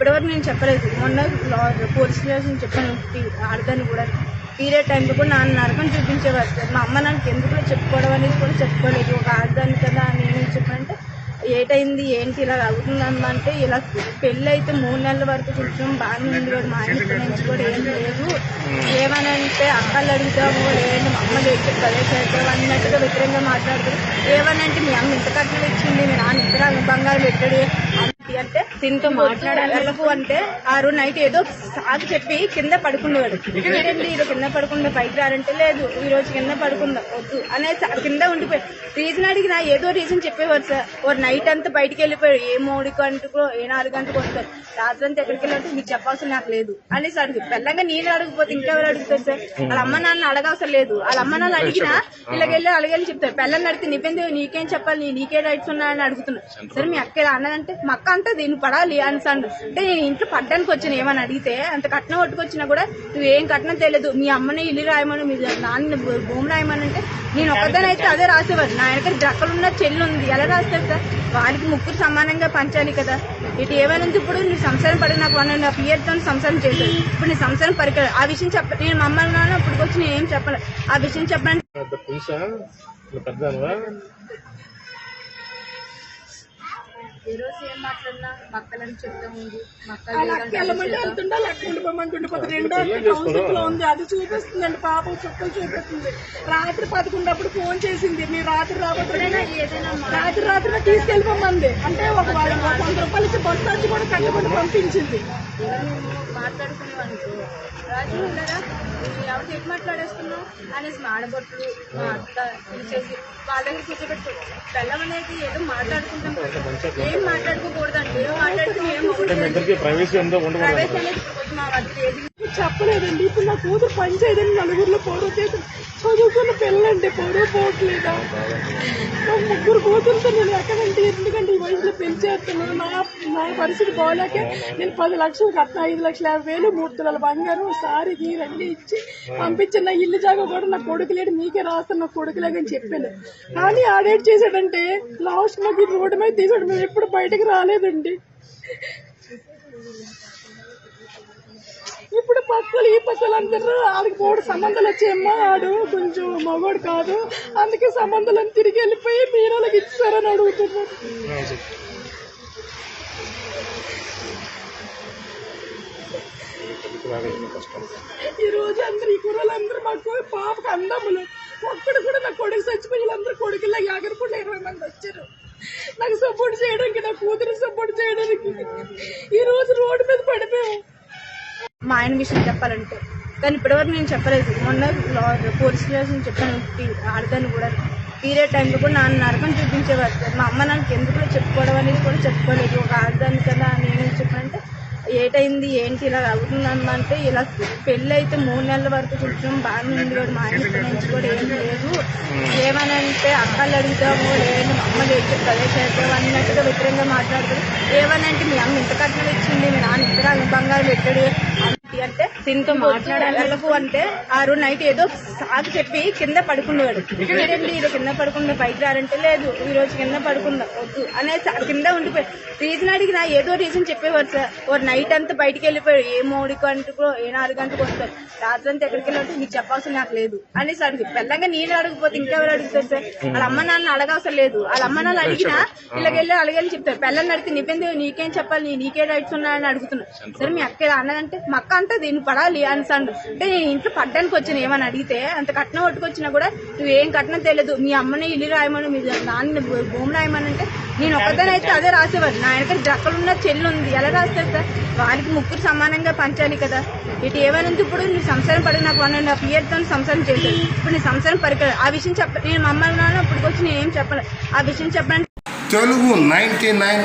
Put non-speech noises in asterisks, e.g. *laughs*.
ఇప్పటివరకు నేను చెప్పలేదు. మొన్న పోలీస్ స్టేషన్ చెప్పాను ఆడదాన్ని కూడా. పీరియడ్ టైంలో కూడా నాన్న నరకం చూపించేవారు. మా అమ్మ నాకు ఎందుకు చెప్పుకోవడం అనేది కూడా చెప్పుకోలేదు. ఒక ఆడదాన్ని కదా నేను చెప్పానంటే ఏటైంది ఏంటి ఇలా అవుతుందమ్మా అంటే ఇలా పెళ్ళి అయితే మూడు నెలల వరకు కొంచెం బాగానే ఉంది కూడా మా ఆయన నుంచి కూడా ఏం లేదు. ఏమనంటే అక్కలు అడుగుతాము ఏంటి మా అమ్మ లేచి ప్రదేశ్ చేద్దాం అన్నట్టుగా వ్యతిరేకంగా మాట్లాడుతారు ఏమనంటే మీ అమ్మ ఇంత కట్టలు ఇచ్చింది మీ నాన్న ఇంత బంగారం పెట్టాడు. అంతే అంటే దీంతో మాట్లాడాలకు అంటే ఆ రోజు నైట్ ఏదో సాగు చెప్పి కింద పడుకునేవాడు ఏంటండి ఈరోజు కింద పడుకుందా? పైకి రారంటే లేదు. ఈ రోజు కింద పడుకుందా? వద్దు. అనేది సా- కింద ఉండిపోయి రీజన్ అడిగినా ఏదో రీజన్ చెప్పేవారు సార్. ఓ నైట్ అంతా బయటికి వెళ్ళిపోయాడు. ఏ మూడు గంటకు ఏ నాలుగు గంటకు వస్తారు. రాత్రి అంతా ఎక్కడికి వెళ్ళాలంటే మీకు చెప్పాల్సిన నాకు లేదు. అనేసి అడుగు పెళ్ళంగా నేను అడగకపోతే ఇంకెవరు అడుగుతారు సార్? వాళ్ళ అమ్మ నాన్న అడగవసరం లేదు. వాళ్ళ అమ్మ నాన్న అడిగినా ఇలాగెళ్ళి అలగని చెప్తారు. పెళ్ళని అడిగితే నీపెందు నీకేం చెప్పాలి? నీకే రైట్స్ ఉన్నాయని అడుగుతున్నా. సరే మీ అక్క అన్నదంటే మా అక్క అంటే దీన్ని పడాలి అని అండు అంటే నేను ఇంట్లో పడ్డానికి వచ్చిన ఏమని అడిగితే అంత కట్నం పట్టుకొచ్చినా కూడా నువ్వేం కట్నం తెలియదు మీ అమ్మని ఇల్లు రాయమని మీ నాన్న భూమి రాయమని అంటే నేను ఒక్కదానైతే అదే రాసేవారు నా వెనక ద్రక్కలున్న చెల్లి ఉంది. ఎలా రాస్తారు సార్? వారికి ముగ్గురు సమానంగా పంచాలి కదా. ఇటు ఏమైనా ఇప్పుడు? నీ సంసారం పడి నాకు వన్ అండ్ హాఫ్తో సంసారం చేశాను ఇప్పుడు నీ సంసారం పరికర ఆ విషయం చెప్ప నేను మమ్మల్ని నాన్న ఇప్పుడు వచ్చి నేను ఏం చెప్పాలి. ఆ విషయం చెప్పండి రోజు ఏం మాట్లాడినా మక్కలని చెప్తా ఉంది. లెక్క ఉండిపోమంటే ఉండిపోతుంది రెండో కౌన్సిల్లో ఉంది. అది చూపిస్తుందండి. పాపం చుక్కలు చూపిస్తుంది. రాత్రి పదకొండప్పుడు ఫోన్ చేసింది. మీరు రాత్రి రాబోతున్నా ఏదైనా రాత్రి రాత్రి తీసుకెళ్ళిపోమంది. అంటే ఒక వాళ్ళ ఒక వంద రూపాయలు ఇచ్చి బస్ పంపించింది. రాజు ఉన్నారా నువ్వు ఎవరికి ఏం మాట్లాడేస్తున్నావు? అనేసి మాడబొట్లు మా అత్త తీసేసి వాళ్ళ దగ్గర కూర్చోబెట్టు అనేది ఏదో మాట్లాడుకుంటాం. ఏం మాట్లాడుకోకూడదండి? ఏం మాట్లాడుకుని ఏం ప్రైవసీ అనేది మా చెప్పలేదండి. ఇప్పుడు నా కూతురు పని చేయదని నలుగురిలో పొడవు చేసి చదువుకున్న పిల్లండి పొడవు పోవట్లేదా? నా ముగ్గురు కూతురుతో నేను ఎక్కడంటే ఎందుకంటే ఈ వయసులో పెంచేస్తున్నాను. నా నా పరిస్థితి వాళ్ళకే నేను పది లక్షలు కట్టిన ఐదు లక్షల యాభై వేలు మూడు తులాల బంగారం సారీ గీరన్నీ ఇచ్చి పంపించిన నా ఇల్లు జాగా కూడా నా కొడుకు లేడు మీకే రాస్తాను నా కొడుకు లేదని చెప్పాను. కానీ ఆడేట్ చేశాడంటే లాస్ట్ మాకు రోడ్డు మీద తీసాడు మేము ఎప్పుడు బయటకు రాలేదండి. ఇప్పుడు పక్కలు ఈ పక్కలు అందరూ ఆడికి మూడు సంబంధాలు వచ్చాయమ్మా ఆడు కొంచెం మగోడు కాదు అందుకే సంబంధాలను తిరిగి వెళ్ళిపోయి మీరు వాళ్ళకి ఇచ్చారని అడుగుతున్నారు. ఈ రోజు అందరు ఈ కుర్రలందరూ మాకు పాపకు అందములు. ఒక్కడు కూడా నా కొడుకు చచ్చిపోయి వీళ్ళందరూ కొడుకులా ఎగరకుండా ఇరవై మంది వచ్చారు. నాకు సపోర్ట్ చేయడానికి నా కూతురు సపోర్ట్ చేయడానికి. ఈ రోజు రోడ్డు మీద పడిపోయాము మా ఆయన విషయం చెప్పాలంటే కానీ ఇప్పటివరకు నేను చెప్పలేదు. మొన్న పోలీస్ స్టేషన్ చెప్పాను ఆడదాన్ని కూడా పీరియడ్ టైంలో కూడా నాన్న నరకం చూపించేవారు. సార్ మా అమ్మ నాకు ఎందుకు చెప్పుకోవడం అనేది కూడా చెప్పుకోలేదు. ఒక ఆడదాన్ని కదా నేను చెప్పానంటే ఏటైంది ఏంటి? ఇలా అవుతుందమ్మా అంటే ఇలా పెళ్ళి అయితే మూడు నెలల వరకు కొంచెం బాగానే ఉంది కూడా మా ఆయన నుంచి కూడా ఏం లేదు. ఏమనంటే అక్కలు అడుగుతాము లేదు మా అమ్మ లేచి ప్రదేశ్ చేద్దాం అన్నట్టుగా మాట్లాడుతారు మాట్లాడతారు అంటే మీ అమ్మ ఇంత కట్నం ఇచ్చింది మీ నాన్న ఇంత బంగారం పెట్టాడు అంటే దీంతో మాట్లాడాలకు అంటే ఆ రోజు నైట్ ఏదో సాగు చెప్పి కింద పడుకునేవాడు *laughs* ఏంటండి ఈరోజు కింద పడుకుందా పైకి రారంటే లేదు ఈ రోజు కింద పడుకుందా వద్దు అనేది సా- కింద ఉండిపోయి రీజన్ అడిగినా ఏదో రీజన్ చెప్పేవారు సార్. ఓ నైట్ అంతా బయటికి వెళ్ళిపోయాడు ఏ మూడు గంటకు ఏ నాలుగు గంటకు వస్తారు రాత్రి అంతా ఎక్కడికి వెళ్ళాలంటే మీకు చెప్పాల్సిన నాకు లేదు అనేసి అడుగు పెళ్ళంగా నేను అడగకపోతే ఇంకెవరు అడుగుతారు సార్? వాళ్ళ అమ్మ నాన్న అడగవసరం లేదు. వాళ్ళ అమ్మ నాన్న అడిగినా ఇలాగెళ్ళి అలగని చెప్తారు. పెళ్ళని అడిగితే నీకేం చెప్పాలి? నీ- నీకే రైట్స్ ఉన్నాయని అడుగుతున్నా. సరే మీ అక్క అన్నదంటే మా అక్క అంతా దీన్ని పడాలి అని అంటే నేను ఇంట్లో పడ్డానికి వచ్చిన ఏమని అడిగితే అంత కట్నం పట్టుకొచ్చినా కూడా నువ్వేం కట్నం తెలియదు మీ అమ్మని ఇల్లు రాయమని మీ నాన్న భూమి రాయమని అంటే నేను ఒక్కదానైతే అదే రాసేవాడు నా వెనక ఉన్న చెల్లి ఉంది ఎలా రాస్తారు సార్? వారికి ముగ్గురు సమానంగా పంచాలి కదా. ఇటు ఏమైనా ఇప్పుడు? నీ సంసారం పడి నాకు వన్ అండ్ హాఫ్తో సంసారం చేశాను ఇప్పుడు నీ సంసారం పరికరం ఆ విషయం చెప్ప నేను మా అమ్మ నాన్న ఇప్పుడు వచ్చి నేను ఏం చెప్పాలి. ఆ విషయం చెప్పడానికి తెలుగు నైన్టీ నైన్